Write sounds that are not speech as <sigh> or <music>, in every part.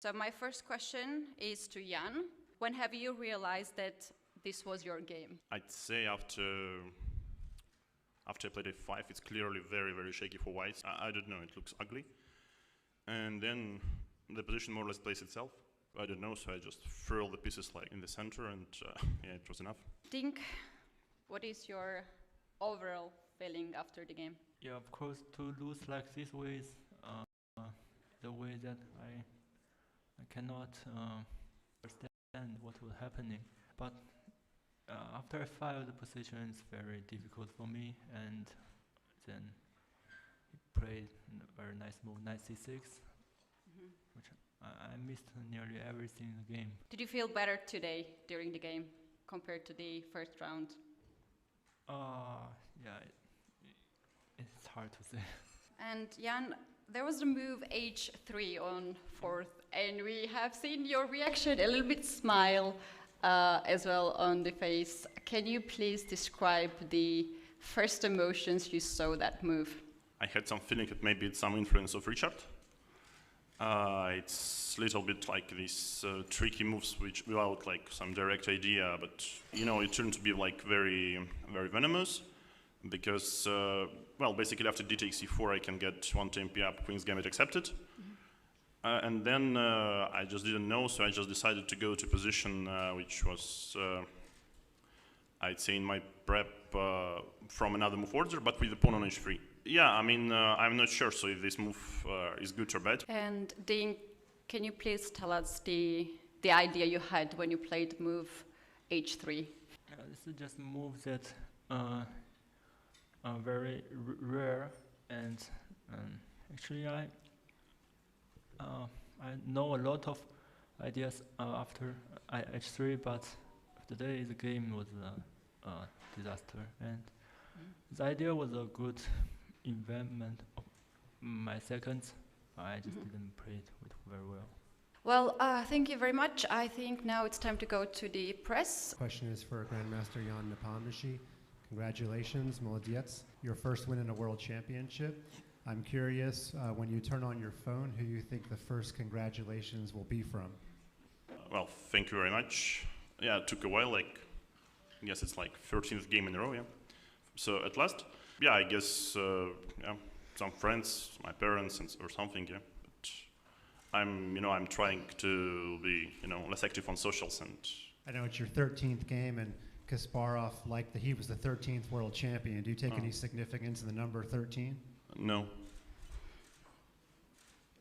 So my first question is to Jan. When have you realized that this was your game? I'd say after after I played a5, it's clearly very, very shaky for whites. I, I don't know, it looks ugly. And then the position more or less plays itself. I don't know, so I just threw all the pieces like in the center, and uh, <laughs> yeah, it was enough. Dink, what is your overall feeling after the game? Yeah, of course, to lose like this way is uh, the way that I I cannot uh, understand what was happening. But uh, after I filed the position, it's very difficult for me, and then he played a very nice move, knight c6, which I, I missed nearly everything in the game. Did you feel better today during the game compared to the first round? Uh, yeah, it, it's hard to say. <laughs> And Jan, there was the move h3 on fourth, and we have seen your reaction, a little bit smile uh, as well on the face. Can you please describe the first emotions you saw that move? I had some feeling that maybe it's some influence of Richard. Uh, it's a little bit like these uh, tricky moves which without like some direct idea, but you know it turned to be like very, very venomous because uh, well basically after d takes e4 I can get one tempi up, queen's gambit accepted, uh, and then uh, I just didn't know, so I just decided to go to position uh, which was uh, I'd say in my prep uh, from another move order, but with the pawn on h3. Yeah, I mean, uh, I'm not sure, so if this move uh, is good or bad. And Dink, can you please tell us the, the idea you had when you played move h3? Yeah, this is just a move that uh, are very r- rare, and um, actually I I know a lot of ideas uh, after I h3, but today the game was a, a disaster, and the idea was a good investment of my seconds. I just Mhm. didn't play it very well. Well, uh, thank you very much. I think now it's time to go to the press. Question is for Grandmaster Jan Nepomniachtchi. Congratulations, Molodiec, your first win in a world championship. I'm curious, uh, when you turn on your phone, who you think the first congratulations will be from? Well, thank you very much. Yeah, it took a while, like, I guess it's like 13th game in a row, yeah. So at last, yeah, I guess, uh, yeah, some friends, my parents, and, or something, yeah. But I'm, you know, I'm trying to be, you know, less active on socials and I know it's your 13th game, and Kasparov liked that he was the 13th world champion. Do you take Oh. any significance in the number 13? No.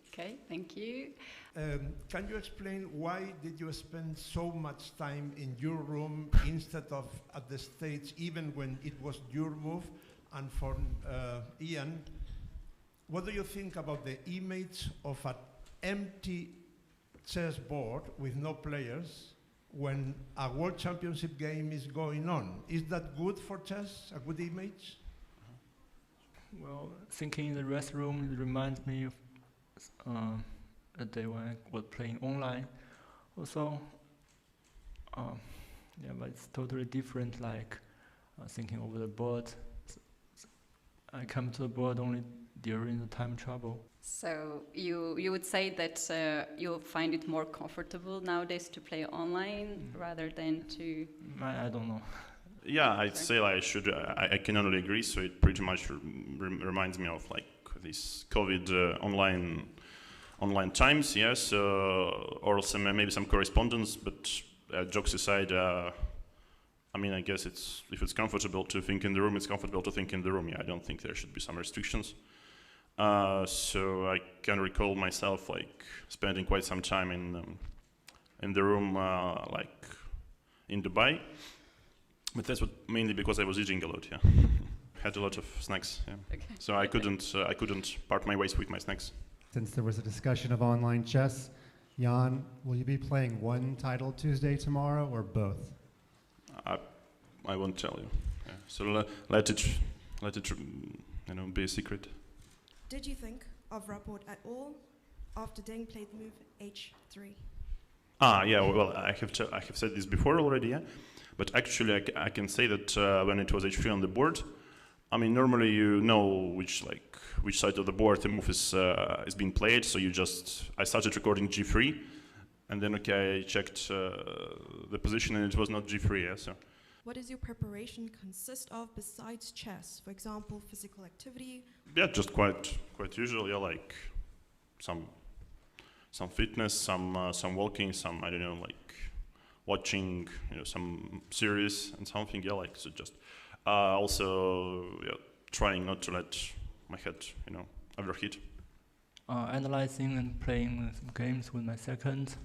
Okay, thank you. Um, can you explain why did you spend so much time in your room instead of at the stage, even when it was your move? And for uh, Ian, what do you think about the image of an empty chessboard with no players when a world championship game is going on? Is that good for chess? A good image? Well, thinking in the restroom reminds me of uh, a day when I was playing online. Also, um, yeah, but it's totally different. Like uh, thinking over the board. I come to the board only during the time trouble. So you you would say that uh, you find it more comfortable nowadays to play online Mhm. rather than to Mm, I, I don't know. <laughs> Yeah, I'd say I should. I, I can only agree. So it pretty much rem- reminds me of like this COVID uh, online online times. Yes, uh, or some maybe some correspondence. But uh, jokes aside, uh, I mean, I guess it's if it's comfortable to think in the room, it's comfortable to think in the room. Yeah, I don't think there should be some restrictions. Uh, so I can recall myself like spending quite some time in um, in the room, uh, like in Dubai. But that's what mainly because I was eating a lot. Yeah, <laughs> had a lot of snacks. Yeah, okay. so I couldn't uh, I couldn't part my ways with my snacks. Since there was a discussion of online chess, Jan, will you be playing one title Tuesday tomorrow or both? I I won't tell you. Yeah. So le- let it let it you know be a secret. Did you think of Rapport at all after Deng played the move h3? Ah, yeah. Well, I have t- I have said this before already. Yeah, but actually, I can say that uh, when it was h3 on the board, I mean, normally you know which like which side of the board the move is uh, is being played. So you just I started recording G3, and then okay I checked uh, the position and it was not G3. Yeah, so What does your preparation consist of besides chess? For example, physical activity. yeah, just quite quite usual. Yeah, like some some fitness, some uh, some walking, some I don't know like watching you know some series and something. Yeah, like so just uh, also yeah, trying not to let my head you know overheat. Uh, analyzing and playing some games with my second.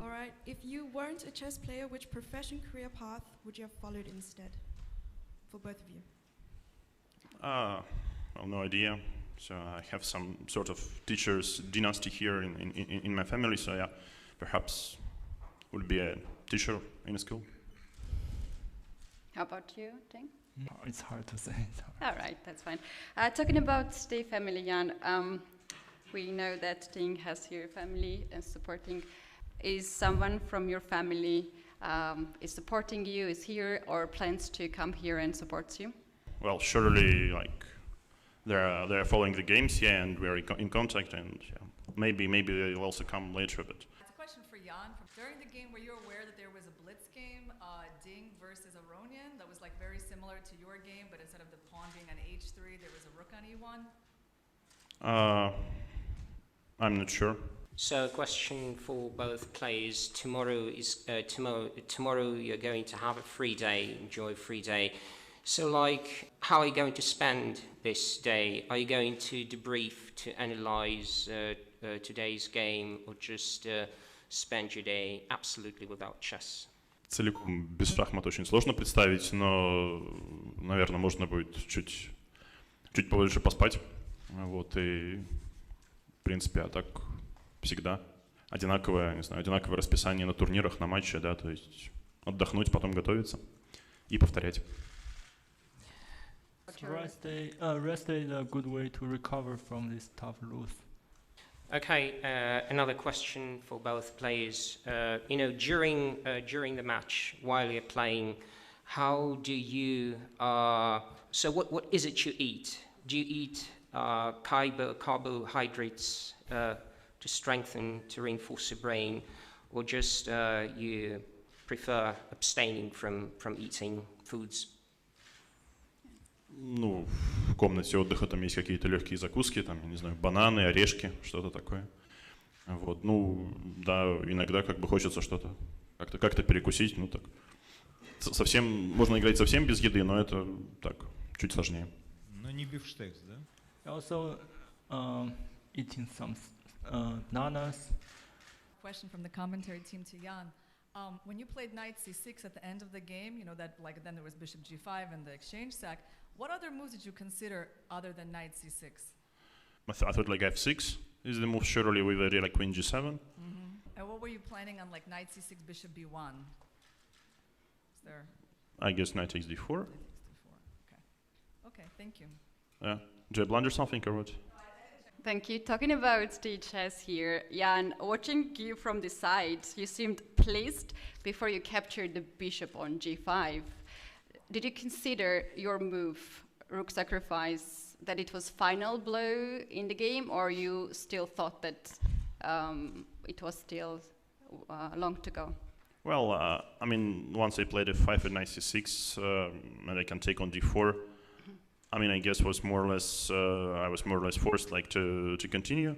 All right. If you weren't a chess player, which profession, career path would you have followed instead? For both of you. Uh, well, no idea. So I have some sort of teachers dynasty here in, in, in, in my family. So yeah, perhaps would be a teacher in a school. How about you, Ting? No, it's hard to say. Hard. <laughs> All right, that's fine. Uh, talking about the family, Jan, um, we know that Ting has your family and supporting. Is someone from your family um, is supporting you, is here, or plans to come here and supports you? Well, surely like they're they're following the games, yeah, and we're in, contact, and yeah, maybe maybe they'll also come later, but It's a question for Jan. During the game, were you aware that there was a blitz game, uh, Ding versus Aronian, that was like very similar to your game, but instead of the pawn being on h3, there was a rook on E e1? uh, I'm not sure. So, question for both players. Tomorrow is uh, tomorrow. Tomorrow you're going to have a free day. Enjoy a free day. So, like, how are you going to spend this day? Are you going to debrief to analyze uh, uh, today's game, or just uh, spend your day absolutely without chess? Целиком без шахмат очень сложно представить, но, наверное, можно будет чуть, чуть побольше поспать. Вот, и, в принципе, а так всегда одинаковое, не знаю, одинаковое расписание на турнирах, на матче, да, то есть отдохнуть, потом готовиться и повторять. Rest day, uh, rest day is a good way to recover from this tough lose. Okay, uh, another question for both players. Uh, you know, during uh, during the match, while you're playing, how do you? Uh, so, what, what is it you eat? Do you eat uh, carbo, carbohydrates uh, to strengthen, to reinforce the brain, or just uh, you prefer abstaining from from eating foods? Ну, в комнате отдыха там есть какие-то легкие закуски, там, я не знаю, бананы, орешки, что-то такое. Вот, ну, да, иногда как бы хочется что-то как-то как перекусить, ну так. С- Совсем, можно играть совсем без еды, но это так, чуть сложнее. Но не бифштекс, да? Also, um, eating some s- uh, bananas. Question from the commentary team to Jan. Um, when you played knight c6 at the end of the game, you know that like then there was bishop g5 and the exchange sack. What other moves did you consider other than knight c6? I, th- I thought like f6 is the move surely with a like queen g7. And what were you planning on like knight c6, bishop b1? Is there I guess knight takes d4. before? Okay. Okay, thank you. Yeah. Do I blunder something or what? Thank you. Talking about the chess here, Jan, watching you from the side, you seemed pleased before you captured the bishop on g5. Did you consider your move, rook sacrifice, that it was final blow in the game, or you still thought that um, it was still uh, long to go? Well, uh, I mean, once I played f5 at knight c6, um, and I can take on d4. I mean, I guess was more or less uh, I was more or less forced like to to continue.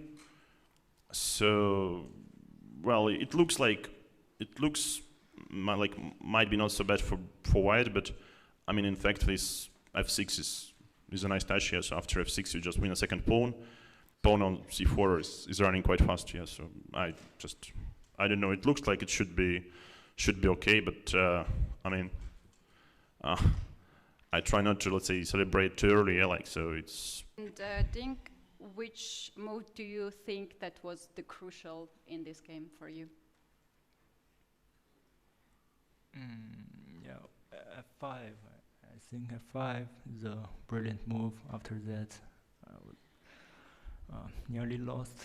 So, well, it looks like it looks like might be not so bad for for white, but I mean, in fact, this f6 is is a nice touch here. So after f6, you just win a second pawn. Pawn on c4 is, is running quite fast. Yeah, so I just I don't know. It looks like it should be should be okay, but uh, I mean, uh, I try not to let's say celebrate too early. Like so it's And uh, Dink, which move do you think that was the crucial in this game for you? Mm, yeah, F5. I, I think F5 is a brilliant move. After that, I would, uh, nearly lost.